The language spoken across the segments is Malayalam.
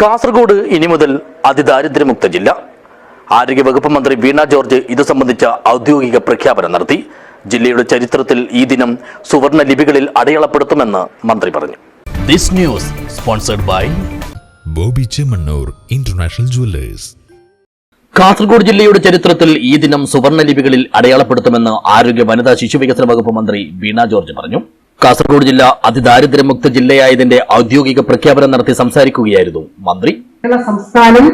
കാസർഗോഡ് ഇനി മുതൽ അതിദാരിദ്ര്യമുക്ത ജില്ല. ആരോഗ്യവകുപ്പ് മന്ത്രി വീണ ജോർജ് ഇത് സംബന്ധിച്ച ഔദ്യോഗിക പ്രഖ്യാപനം നടത്തി. ജില്ലയുടെ ചരിത്രത്തിൽ ഈ ദിനം സുവർണ ലിപികളിൽ അടയാളപ്പെടുത്തുമെന്ന് മന്ത്രി പറഞ്ഞു. This news sponsored by Boby Chemmanur international jewellers. Kasaragod ജില്ലയുടെ ചരിത്രത്തിൽ ഈ ദിനം സുവർണ ലിപികളിൽ അടയാളപ്പെടുത്തുമെന്ന് ആരോഗ്യ വനിതാ ശിശുവികസന വകുപ്പ് മന്ത്രി വീണ ജോർജ് പറഞ്ഞു. കാസർഗോഡ് ജില്ല അതിദാരിദ്ര്യമുക്ത ജില്ലയായതിന്റെ ഔദ്യോഗിക പ്രഖ്യാപനം നടത്തി സംസാരിക്കുകയായിരുന്നു മന്ത്രി. കേരള സംസ്ഥാനം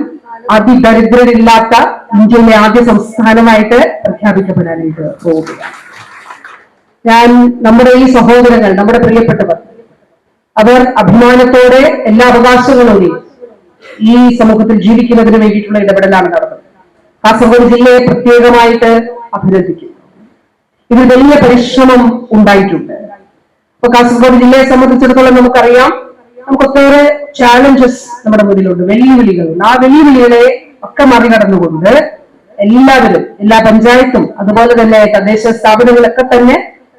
അതിദരിദ്രരില്ലാത്ത ഇന്ത്യയിലെ ആദ്യ സംസ്ഥാനമായിട്ട് പ്രഖ്യാപിക്കപ്പെടാനായിട്ട് പോവുകയാണ്. ഞാൻ നമ്മുടെ ഈ സഹോദരങ്ങൾ നമ്മുടെ പ്രിയപ്പെട്ടവർ അവർ അഭിമാനത്തോടെ എല്ലാ അവകാശങ്ങളോടെയും ഈ സമൂഹത്തിൽ ജീവിക്കുന്നതിന് വേണ്ടിയിട്ടുള്ള ഇടപെടലാണ് നടന്നത്. കാസർഗോഡ് ജില്ലയെ പ്രത്യേകമായിട്ട് അഭിനന്ദിക്കുന്നു. ഇതിൽ വലിയ പരിശ്രമം ഉണ്ടായിട്ടുണ്ട്. ഇപ്പൊ കാസർഗോഡ് ജില്ലയെ സംബന്ധിച്ചിടത്തോളം നമുക്കറിയാം. നമുക്ക് ഒത്തിരി ചാലഞ്ചസ് നമ്മുടെ മുന്നിലുണ്ട്. വെല്ലുവിളികളുണ്ട്. ആ വെല്ലുവിളികളെ ഒക്കെ മറികടന്നുകൊണ്ട് എല്ലാവരും എല്ലാ പഞ്ചായത്തും അതുപോലെ തന്നെ തദ്ദേശ സ്ഥാപനങ്ങളൊക്കെ തന്നെ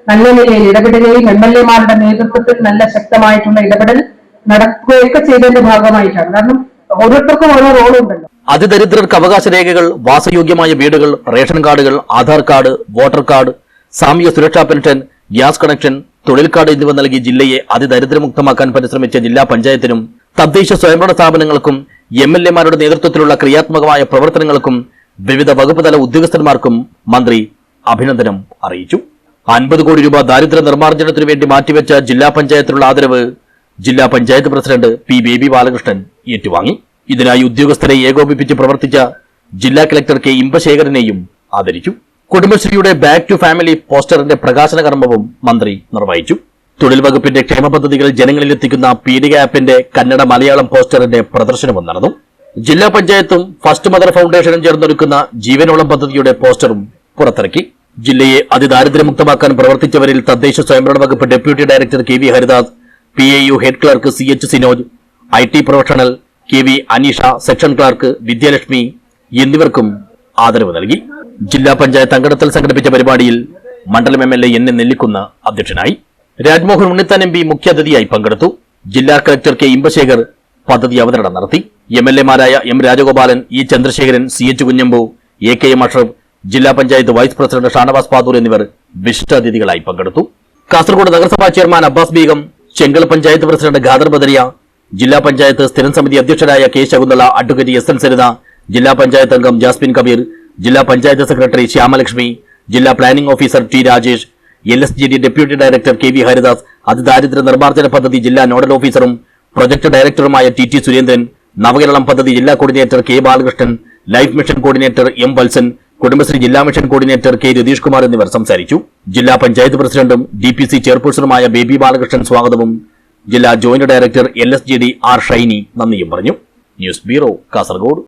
നല്ല നിലയിൽ ഇടപെടുകയും എം എൽ എമാരുടെ നേതൃത്വത്തിൽ നല്ല ശക്തമായിട്ടുള്ള ഇടപെടൽ നടക്കുകയൊക്കെ ചെയ്തതിന്റെ ഭാഗമായിട്ടാണ്. കാരണം ഓരോരുത്തർക്കും ഓരോ റോളുണ്ടല്ലോ അതിദരിദ്രർക്ക് അവകാശ രേഖകൾ വാസയോഗ്യമായ വീടുകൾ റേഷൻ കാർഡുകൾ ആധാർ കാർഡ് വോട്ടർ കാർഡ് സാമൂഹ്യ സുരക്ഷാ പെൻഷൻ ഗ്യാസ് കണക്ഷൻ തൊഴിൽ കാർഡ് എന്നിവ നൽകി ജില്ലയെ അതിദരിദ്രമുക്തമാക്കാൻ പരിശ്രമിച്ച ജില്ലാ പഞ്ചായത്തിനും തദ്ദേശ സ്വയംഭരണ സ്ഥാപനങ്ങൾക്കും എം എൽ എമാരുടെ നേതൃത്വത്തിലുള്ള ക്രിയാത്മകമായ പ്രവർത്തനങ്ങൾക്കും വിവിധ വകുപ്പ് തല ഉദ്യോഗസ്ഥന്മാർക്കും മന്ത്രി അഭിനന്ദനം അറിയിച്ചു. അൻപത് കോടി രൂപ ദാരിദ്ര്യ നിർമ്മാർജനത്തിനു വേണ്ടി മാറ്റിവെച്ച ജില്ലാ പഞ്ചായത്തിനുള്ള ആദരവ് ജില്ലാ പഞ്ചായത്ത് പ്രസിഡന്റ് പി ബേബി ബാലകൃഷ്ണൻ ഏറ്റുവാങ്ങി. ഇതിനായി ഉദ്യോഗസ്ഥരെ ഏകോപിപ്പിച്ച് പ്രവർത്തിച്ച ജില്ലാ കളക്ടർ കെ ഇമ്പശേഖരനെയും ആദരിച്ചു. കുടുംബശ്രീയുടെ ബാക്ക് ടു ഫാമിലി പോസ്റ്ററിന്റെ പ്രകാശന കർമ്മവും മന്ത്രി നിർവഹിച്ചു. തൊഴിൽ വകുപ്പിന്റെ ക്ഷേമ പദ്ധതികൾ ജനങ്ങളിലെത്തിക്കുന്ന പീഡിക ആപ്പിന്റെ കന്നഡ മലയാളം പോസ്റ്ററിന്റെ പ്രദർശനവും നടന്നു. ജില്ലാ പഞ്ചായത്തും ഫസ്റ്റ് മദർ ഫൗണ്ടേഷനും ചേർന്നൊരുക്കുന്ന ജീവനോളം പദ്ധതിയുടെ പോസ്റ്ററും പുറത്തിറക്കി. ജില്ലയെ അതിദാരിദ്ര്യമുക്തമാക്കാൻ പ്രവർത്തിച്ചവരിൽ തദ്ദേശ സ്വയംഭരണ വകുപ്പ് deputy director K V Haridas P A U head clerk C H Sinoj I T professional K V Aneesha section clerk Vidyalakshmi എന്നിവർക്കും ആദരവ് നൽകി. ജില്ലാ പഞ്ചായത്ത് അങ്കണത്തിൽ സംഘടിപ്പിച്ച പരിപാടിയിൽ മണ്ഡലം M L A N Nellikkunnu അധ്യക്ഷനായി രാജ്മോഹൻ ഉണ്ണിത്താൻ എം പി മുഖ്യാതിഥിയായി പങ്കെടുത്തു. ജില്ലാ കളക്ടർ കെ ഇമ്പശേഖർ പദ്ധതി അവതരണം നടത്തി. M L എമാരായ M Rajagopalan E Chandrasekharan C H Kunhambu A K M Ashraf ജില്ലാ പഞ്ചായത്ത് വൈസ് പ്രസിഡന്റ് ഷാനവാസ് പാദൂർ എന്നിവർ വിശിഷ്ടാതിഥികളായി പങ്കെടുത്തു. കാസർഗോഡ് നഗരസഭാ ചെയർമാൻ അബ്ബാസ് ബീഗം ചെങ്കൽ പഞ്ചായത്ത് പ്രസിഡന്റ് ഖാദർ ബദരിയ ജില്ലാ പഞ്ചായത്ത് സ്ഥിരം സമിതി അധ്യക്ഷരായ K Shakunthala advocate S N Saritha ജില്ലാ പഞ്ചായത്ത് അംഗം ജാസ്മിൻ കബീർ ജില്ലാ പഞ്ചായത്ത് സെക്രട്ടറി ശ്യാമലക്ഷ്മി ജില്ലാ planning officer T Rajesh L S G D deputy director K V Haridas അതിദാരിദ്ര്യ നിർമ്മാർജന പദ്ധതി ജില്ലാ നോഡൽ ഓഫീസറും പ്രൊജക്ട് ഡയറക്ടറുമായ ടി ടി സുരേന്ദ്രൻ നവകേരളം പദ്ധതി ജില്ലാ coordinator K Balakrishnan life mission coordinator M Valsan Kudumbashree ജില്ലാ mission coordinator K Ratheesh Kumar എന്നിവർ സംസാരിച്ചു. ജില്ലാ പഞ്ചായത്ത് പ്രസിഡന്റും ഡി പി സി ചെയർപേഴ്സണുമായ ബേബി ബാലകൃഷ്ണൻ സ്വാഗതവും ജില്ലാ joint director L S G D R Shiny നന്ദിയും പറഞ്ഞു. News bureau Kasaragod.